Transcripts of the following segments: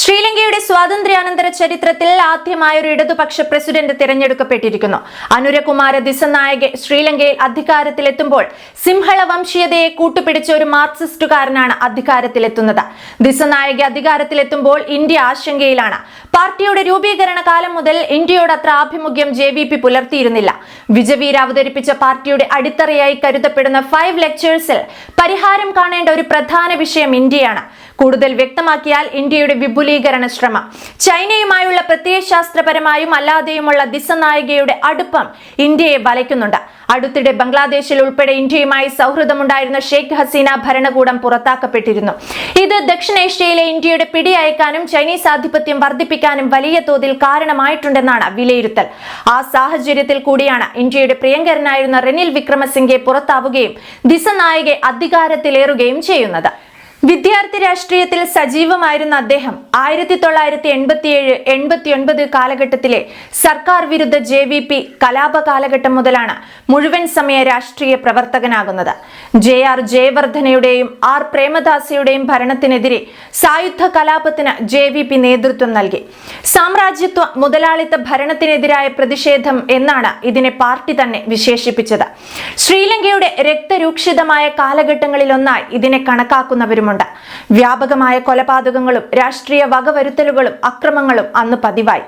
ശ്രീലങ്ക ശ്രീലങ്കയുടെ സ്വാതന്ത്ര്യാനന്തര ചരിത്രത്തിൽ ആദ്യമായ ഒരു ഇടതുപക്ഷ പ്രസിഡന്റ് തിരഞ്ഞെടുക്കപ്പെട്ടിരിക്കുന്നു. അനുരകുമാര ദിസനായകെ ശ്രീലങ്കയിൽ അധികാരത്തിലെത്തുമ്പോൾ സിംഹള വംശീയതയെ കൂട്ടുപിടിച്ച ഒരു മാർക്സിസ്റ്റുകാരനാണ് അധികാരത്തിലെത്തുന്നത്. ദിസനായക അധികാരത്തിലെത്തുമ്പോൾ ഇന്ത്യ ആശങ്കയിലാണ്. പാർട്ടിയുടെ രൂപീകരണ കാലം മുതൽ ഇന്ത്യയോട് അത്ര ആഭിമുഖ്യം ജെ വി പി പുലർത്തിയിരുന്നില്ല. വിജവീര അവതരിപ്പിച്ച പാർട്ടിയുടെ അടിത്തറയായി കരുതപ്പെടുന്ന ഫൈവ് ലെക്ചേഴ്സിൽ പരിഹാരം കാണേണ്ട ഒരു പ്രധാന വിഷയം ഇന്ത്യയാണ്. കൂടുതൽ വ്യക്തമാക്കിയാൽ ഇന്ത്യയുടെ വിപുലീകരണ ശ്രമം ചൈനയുമായുള്ള പ്രത്യയശാസ്ത്രപരമായും അല്ലാതെയുമുള്ള ദിസനായികയുടെ അടുപ്പം ഇന്ത്യയെ വലയ്ക്കുന്നുണ്ട്. അടുത്തിടെ ബംഗ്ലാദേശിൽ ഉൾപ്പെടെ ഇന്ത്യയുമായി സൗഹൃദമുണ്ടായിരുന്ന ഷെയ്ഖ് ഹസീന ഭരണകൂടം പുറത്താക്കപ്പെട്ടിരുന്നു. ഇത് ദക്ഷിണേഷ്യയിലെ ഇന്ത്യയുടെ പിടി അയക്കാനും ചൈനീസ് ആധിപത്യം വർദ്ധിപ്പിക്കാനും വലിയ തോതിൽ കാരണമായിട്ടുണ്ടെന്നാണ് വിലയിരുത്തൽ. ആ സാഹചര്യത്തിൽ കൂടിയാണ് ഇന്ത്യയുടെ പ്രിയങ്കരനായിരുന്ന റെനിൽ വിക്രമസിംഗെ പുറത്താവുകയും ദിസനായികെ അധികാരത്തിലേറുകയും ചെയ്യുന്നത്. വിദ്യാർത്ഥി രാഷ്ട്രീയത്തിൽ സജീവമായിരുന്ന അദ്ദേഹം ആയിരത്തി തൊള്ളായിരത്തി എൺപത്തിയേഴ് എൺപത്തിയൊൻപത് കാലഘട്ടത്തിലെ സർക്കാർ വിരുദ്ധ ജെ വി പി കലാപ കാലഘട്ടം മുതലാണ് മുഴുവൻ സമയ രാഷ്ട്രീയ പ്രവർത്തകനാകുന്നത്. ജെ ആർ ജയവർദ്ധനയുടെയും ആർ പ്രേമദാസയുടെയും ഭരണത്തിനെതിരെ സായുധ കലാപത്തിന് ജെ വി പി നേതൃത്വം നൽകി. സാമ്രാജ്യത്വ മുതലാളിത്ത ഭരണത്തിനെതിരായ പ്രതിഷേധം എന്നാണ് ഇതിനെ പാർട്ടി തന്നെ വിശേഷിപ്പിച്ചത്. ശ്രീലങ്കയുടെ രക്തരൂക്ഷിതമായ കാലഘട്ടങ്ങളിലൊന്നായി ഇതിനെ കണക്കാക്കുന്നവരുമുണ്ട്. വ്യാപകമായ കൊലപാതകങ്ങളും രാഷ്ട്രീയ വകവരുത്തലുകളും അക്രമങ്ങളും അന്ന് പതിവായി.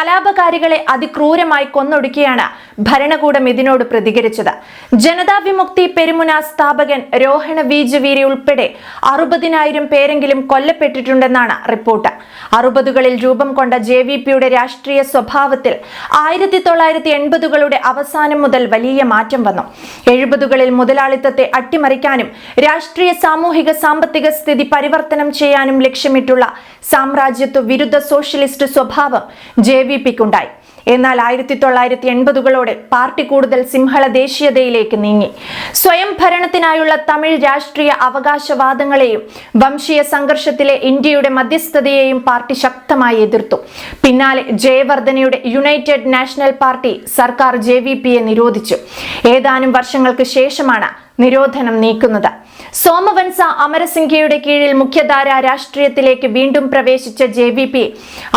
കലാപകാരികളെ അതിക്രൂരമായി കൊന്നൊടുക്കിയാണ് ഭരണകൂടം ഇതിനോട് പ്രതികരിച്ചത്. ജനതാ വിമുക്തി പെരുമുന സ്ഥാപകൻ രോഹണ വീജവീരി ഉൾപ്പെടെ അറുപതിനായിരം പേരെങ്കിലും കൊല്ലപ്പെട്ടിട്ടുണ്ടെന്നാണ് റിപ്പോർട്ട്. അറുപതുകളിൽ രൂപം കൊണ്ട ജെ വി പിയുടെ രാഷ്ട്രീയ സ്വഭാവത്തിൽ ആയിരത്തി തൊള്ളായിരത്തി എൺപതുകളുടെ അവസാനം മുതൽ വലിയ മാറ്റം വന്നു. എഴുപതുകളിൽ മുതലാളിത്തത്തെ അട്ടിമറിക്കാനും രാഷ്ട്രീയ സാമൂഹിക സാമ്പത്തിക സ്ഥിതി പരിവർത്തനം ചെയ്യാനും ലക്ഷ്യമിട്ടുള്ള സാമ്രാജ്യത്വ വിരുദ്ധ സോഷ്യലിസ്റ്റ് സ്വഭാവം ജെ വി പിക്കുണ്ടായി. എന്നാൽ ആയിരത്തി തൊള്ളായിരത്തി എൺപതുകളോടെ പാർട്ടി കൂടുതൽ സിംഹള ദേശീയതയിലേക്ക് നീങ്ങി. സ്വയം ഭരണത്തിനായുള്ള തമിഴ് രാഷ്ട്രീയ അവകാശവാദങ്ങളെയും വംശീയ സംഘർഷത്തിലെ ഇന്ത്യയുടെ മധ്യസ്ഥതയെയും പാർട്ടി ശക്തമായി എതിർത്തു. പിന്നാലെ ജയവർദ്ധനയുടെ യുണൈറ്റഡ് നാഷണൽ പാർട്ടി സർക്കാർ ജെ നിരോധിച്ചു. ഏതാനും വർഷങ്ങൾക്ക് ശേഷമാണ് നിരോധനം നീക്കുന്നത്. സോമവൻസ അമരസിംഗയുടെ കീഴിൽ മുഖ്യധാര രാഷ്ട്രീയത്തിലേക്ക് വീണ്ടും പ്രവേശിച്ച ജെ വി പി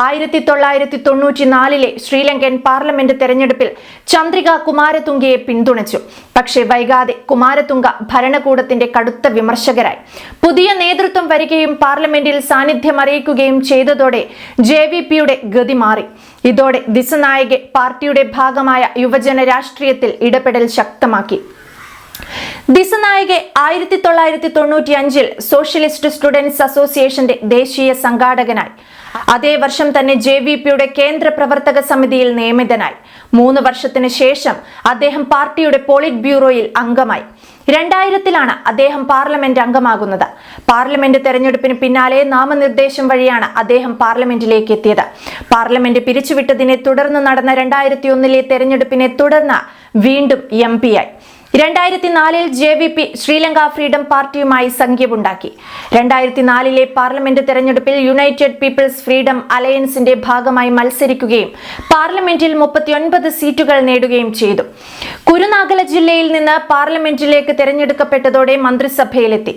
ആയിരത്തി തൊള്ളായിരത്തി തൊണ്ണൂറ്റി നാലിലെ ശ്രീലങ്കൻ പാർലമെന്റ് തെരഞ്ഞെടുപ്പിൽ ചന്ദ്രിക കുമാരതുംഗയെ പിന്തുണച്ചു. പക്ഷേ വൈകാതെ കുമാരതുംഗ ഭരണകൂടത്തിന്റെ കടുത്ത വിമർശകരായി. പുതിയ നേതൃത്വം വരികയും പാർലമെന്റിൽ സാന്നിധ്യം അറിയിക്കുകയും ചെയ്തതോടെ ജെ വി പിയുടെ ഗതി മാറി. ഇതോടെ ദിസനായകെ പാർട്ടിയുടെ ഭാഗമായ യുവജന രാഷ്ട്രീയത്തിൽ ഇടപെടൽ ശക്തമാക്കി. ദിസനായകെ ആയിരത്തി തൊള്ളായിരത്തി തൊണ്ണൂറ്റി അഞ്ചിൽ സോഷ്യലിസ്റ്റ് സ്റ്റുഡൻസ് അസോസിയേഷന്റെ ദേശീയ സംഘാടകനായി. അതേ വർഷം തന്നെ ജെ വി പിയുടെ കേന്ദ്ര പ്രവർത്തക സമിതിയിൽ നിയമിതനായി. മൂന്ന് വർഷത്തിന് ശേഷം അദ്ദേഹം പാർട്ടിയുടെ പോളിറ്റ് ബ്യൂറോയിൽ അംഗമായി. രണ്ടായിരത്തിലാണ് അദ്ദേഹം പാർലമെന്റ് അംഗമാകുന്നത്. പാർലമെന്റ് തെരഞ്ഞെടുപ്പിന് പിന്നാലെ നാമനിർദ്ദേശം വഴിയാണ് അദ്ദേഹം പാർലമെന്റിലേക്ക് എത്തിയത്. പാർലമെന്റ് പിരിച്ചുവിട്ടതിനെ തുടർന്ന് നടന്ന രണ്ടായിരത്തി ഒന്നിലെ തെരഞ്ഞെടുപ്പിനെ തുടർന്ന് വീണ്ടും എം ആയി. രണ്ടായിരത്തി നാലിൽ J V P Sri Lanka Freedom പാർട്ടിയുമായി സഖ്യമുണ്ടാക്കി രണ്ടായിരത്തി നാലിലെ പാർലമെന്റ് തെരഞ്ഞെടുപ്പിൽ യുണൈറ്റഡ് പീപ്പിൾസ് ഫ്രീഡം അലയൻസിന്റെ ഭാഗമായി മത്സരിക്കുകയും പാർലമെന്റിൽ മുപ്പത്തിയൊൻപത് സീറ്റുകൾ നേടുകയും ചെയ്തു. കുരുനാഗല ജില്ലയിൽ നിന്ന് പാർലമെന്റിലേക്ക് തെരഞ്ഞെടുക്കപ്പെട്ടതോടെ മന്ത്രിസഭയിലെത്തി.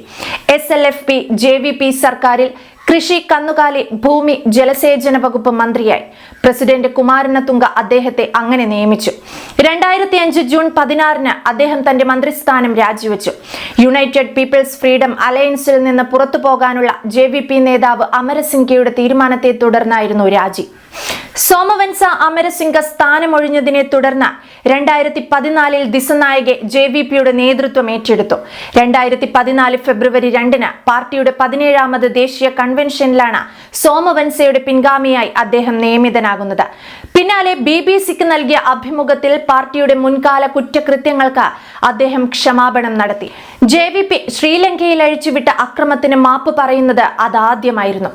S L F P J V P സർക്കാരിൽ കൃഷി കന്നുകാലി ഭൂമി ജലസേചന വകുപ്പ് മന്ത്രിയായി. പ്രസിഡന്റ് കുമാരനത്തുങ്ക അദ്ദേഹത്തെ അങ്ങനെ നിയമിച്ചു. രണ്ടായിരത്തി അഞ്ച് ജൂൺ പതിനാറിന് അദ്ദേഹം തന്റെ മന്ത്രിസ്ഥാനം രാജിവെച്ചു. യുണൈറ്റഡ് പീപ്പിൾസ് ഫ്രീഡം അലയൻസിൽ നിന്ന് പുറത്തു പോകാനുള്ള ജെ നേതാവ് അമരസിംഗയുടെ തീരുമാനത്തെ തുടർന്നായിരുന്നു രാജി. സോമവൻസ അമരസിംഗ സ്ഥാനമൊഴിഞ്ഞതിനെ തുടർന്ന് രണ്ടായിരത്തി പതിനാലിൽ ദിസനായകെ ജെ വി പിയുടെ നേതൃത്വം ഏറ്റെടുത്തു. രണ്ടായിരത്തി പതിനാല് ഫെബ്രുവരി രണ്ടിന് പാർട്ടിയുടെ പതിനേഴാമത് ദേശീയ കൺവെൻഷനിലാണ് സോമവൻസയുടെ പിൻഗാമിയായി അദ്ദേഹം നിയമിതനാകുന്നത്. പിന്നാലെ ബി ബി സിക്ക് നൽകിയ അഭിമുഖത്തിൽ പാർട്ടിയുടെ മുൻകാല കുറ്റകൃത്യങ്ങൾക്ക് അദ്ദേഹം ക്ഷമാപണം നടത്തി. ജെ വി പി ശ്രീലങ്കയിൽ അഴിച്ചുവിട്ട അക്രമത്തിന് മാപ്പ് പറയുന്നത് അതാദ്യമായിരുന്നു.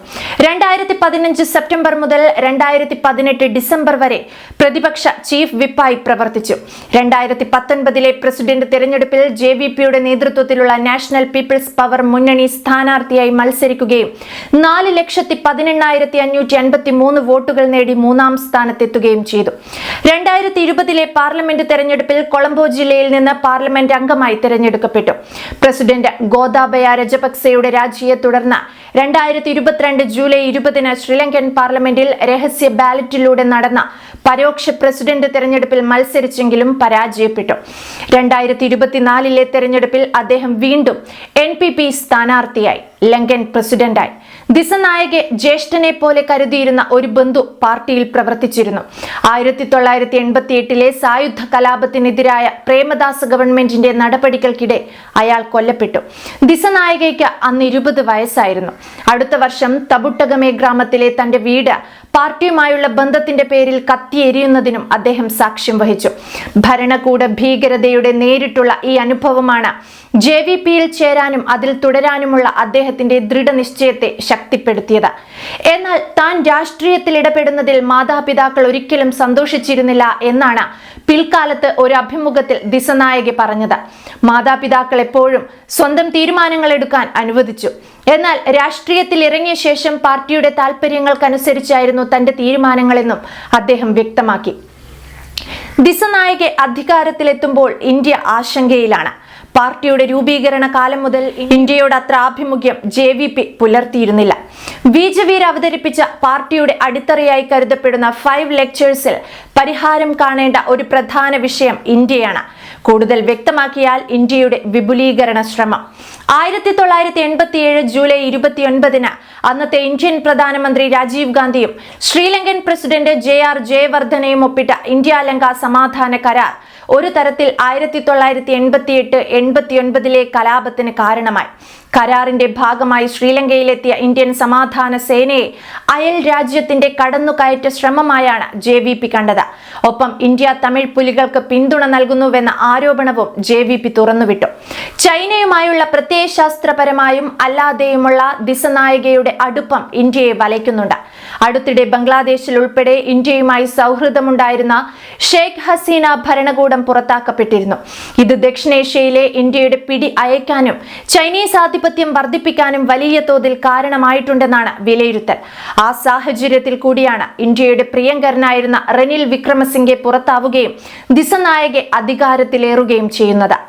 രണ്ടായിരത്തി പതിനഞ്ച് സെപ്റ്റംബർ മുതൽ രണ്ടായിരത്തി പതിനെട്ട് ഡിസംബർ വരെ പ്രതിപക്ഷ ചീഫ് വിപ്പായി പ്രവർത്തിച്ചു. രണ്ടായിരത്തി പത്തൊൻപതിലെ പ്രസിഡന്റ് തെരഞ്ഞെടുപ്പിൽ ജെ വി പിയുടെ നേതൃത്വത്തിലുള്ള നാഷണൽ പീപ്പിൾസ് പവർ മുന്നണി സ്ഥാനാർത്ഥിയായി മത്സരിക്കുകയും നാല് ലക്ഷത്തി പതിനെണ്ണായിരത്തി അഞ്ഞൂറ്റി അൻപത്തി മൂന്ന് വോട്ടുകൾ നേടി മൂന്നാം സ്ഥാനത്തെത്തുകയും ചെയ്തു. രണ്ടായിരത്തി ഇരുപതിലെ പാർലമെന്റ് തെരഞ്ഞെടുപ്പിൽ കൊളംബോ ജില്ലയിൽ നിന്ന് പാർലമെന്റ് അംഗമായി തെരഞ്ഞെടുക്കപ്പെട്ടു. പ്രസിഡന്റ് ഗോദാബയ രജപക്സെയുടെ രാജിയെ തുടർന്ന് രണ്ടായിരത്തി ഇരുപത്തിരണ്ട് ജൂലൈ ഇരുപതിന് ശ്രീലങ്കൻ പാർലമെന്റിൽ രഹസ്യ ബാലറ്റിലൂടെ നടന്ന പരോക്ഷ പ്രസിഡന്റ് തെരഞ്ഞെടുപ്പിൽ മത്സരിച്ചെങ്കിലും പരാജയപ്പെട്ടു. രണ്ടായിരത്തി ഇരുപത്തിനാലിലെ തെരഞ്ഞെടുപ്പിൽ അദ്ദേഹം വീണ്ടും എൻ പി പി സ്ഥാനാർത്ഥിയായി ലങ്കൻ പ്രസിഡന്റായി. ദിസനായകെ ജ്യേഷ്ഠനെ പോലെ കരുതിയിരുന്ന ഒരു ബന്ധു പാർട്ടിയിൽ പ്രവർത്തിച്ചിരുന്നു. ആയിരത്തി തൊള്ളായിരത്തി എൺപത്തി എട്ടിലെ സായുധ കലാപത്തിനെതിരായ പ്രേമദാസ് ഗവൺമെന്റിന്റെ നടപടികൾക്കിടെ അയാൾ കൊല്ലപ്പെട്ടു. ദിസനായകയ്ക്ക് അന്ന് ഇരുപത് വയസ്സായിരുന്നു. അടുത്ത വർഷം തബുട്ടകമേ ഗ്രാമത്തിലെ തന്റെ വീട് പാർട്ടിയുമായുള്ള ബന്ധത്തിന്റെ പേരിൽ കത്തിയെരിയുന്നതിനും അദ്ദേഹം സാക്ഷ്യം വഹിച്ചു. ഭരണകൂട ഭീകരതയുടെ നേരിട്ടുള്ള ഈ അനുഭവമാണ് ജെ വി പിയിൽ ചേരാനും അതിൽ തുടരാനുമുള്ള അദ്ദേഹത്തിന്റെ ദൃഢനിശ്ചയത്തെ ശക്തിപ്പെടുത്തിയത്. എന്നാൽ താൻ രാഷ്ട്രീയത്തിൽ ഇടപെടുന്നതിൽ മാതാപിതാക്കൾ ഒരിക്കലും സന്തോഷിച്ചിരുന്നില്ല എന്നാണ് പിൽക്കാലത്ത് ഒരു അഭിമുഖത്തിൽ ദിസനായകി പറഞ്ഞത്. മാതാപിതാക്കൾ എപ്പോഴും സ്വന്തം തീരുമാനങ്ങൾ എടുക്കാൻ അനുവദിച്ചു. എന്നാൽ രാഷ്ട്രീയത്തിൽ ഇറങ്ങിയ ശേഷം പാർട്ടിയുടെ താല്പര്യങ്ങൾക്കനുസരിച്ചായിരുന്നു തന്റെ തീരുമാനങ്ങളെന്നും അദ്ദേഹം വ്യക്തമാക്കി. ദിസനായകെ അധികാരത്തിലെത്തുമ്പോൾ ഇന്ത്യ ആശങ്കയിലാണ്. പാർട്ടിയുടെ രൂപീകരണ കാലം മുതൽ ഇന്ത്യയോട് അത്ര ആഭിമുഖ്യം ജെ വി പി പുലർത്തിയിരുന്നില്ല. ബീജവീർ അവതരിപ്പിച്ച പാർട്ടിയുടെ അടിത്തറയായി കരുതപ്പെടുന്ന ഫൈവ് ലെക്ചേഴ്സിൽ പരിഹാരം കാണേണ്ട ഒരു പ്രധാന വിഷയം ഇന്ത്യയാണ്. കൂടുതൽ വ്യക്തമാക്കിയാൽ ഇന്ത്യയുടെ വിപുലീകരണ ശ്രമം. ആയിരത്തി തൊള്ളായിരത്തി എൺപത്തിയേഴ് ജൂലൈ ഇരുപത്തിയൊൻപതിന് അന്നത്തെ ഇന്ത്യൻ പ്രധാനമന്ത്രി രാജീവ് ഗാന്ധിയും ശ്രീലങ്കൻ പ്രസിഡന്റ് ജെ ആർ ജയവർദ്ധനയും ഒപ്പിട്ട ഇന്ത്യ ലങ്ക സമാധാന കരാർ ഒരു തരത്തിൽ ആയിരത്തി തൊള്ളായിരത്തി എൺപത്തി എട്ട് എൺപത്തിയൊൻപതിലെ കലാപത്തിന് കാരണമായി. കരാറിന്റെ ഭാഗമായി ശ്രീലങ്കയിലെത്തിയ ഇന്ത്യൻ സമാധാന സേനയെ അയൽ രാജ്യത്തിന്റെ കടന്നുകയറ്റ ശ്രമമായാണ് ജെ വി പി കണ്ടത്. ഒപ്പം ഇന്ത്യ തമിഴ് പുലികൾക്ക് പിന്തുണ നൽകുന്നുവെന്ന ആരോപണവും ജെ വി പി തുറന്നുവിട്ടു. ചൈനയുമായുള്ള പ്രത്യയശാസ്ത്രപരമായും അല്ലാതെയുമുള്ള ദിസനായികയുടെ അടുപ്പം ഇന്ത്യയെ വലയ്ക്കുന്നുണ്ട്. അടുത്തിടെ ബംഗ്ലാദേശിൽ ഉൾപ്പെടെ ഇന്ത്യയുമായി സൗഹൃദമുണ്ടായിരുന്ന ഷെയ്ഖ് ഹസീന ഭരണകൂടം പുറത്താക്കപ്പെട്ടിരുന്നു. ഇത് ദക്ഷിണേഷ്യയിലെ ഇന്ത്യയുടെ പിടി അയക്കാനും ചൈനീസ് ആധിപത്യം വർദ്ധിപ്പിക്കാനും വലിയ തോതിൽ കാരണമായിട്ടുണ്ടെന്നാണ് വിലയിരുത്തൽ. ആ സാഹചര്യത്തിൽ കൂടിയാണ് ഇന്ത്യയുടെ പ്രിയങ്കരനായിരുന്ന റെനിൽ വിക്രമസിംഗെ പുറത്താവുകയും ദിസനായകെ അധികാരത്തിലേറുകയും ചെയ്യുന്നത്.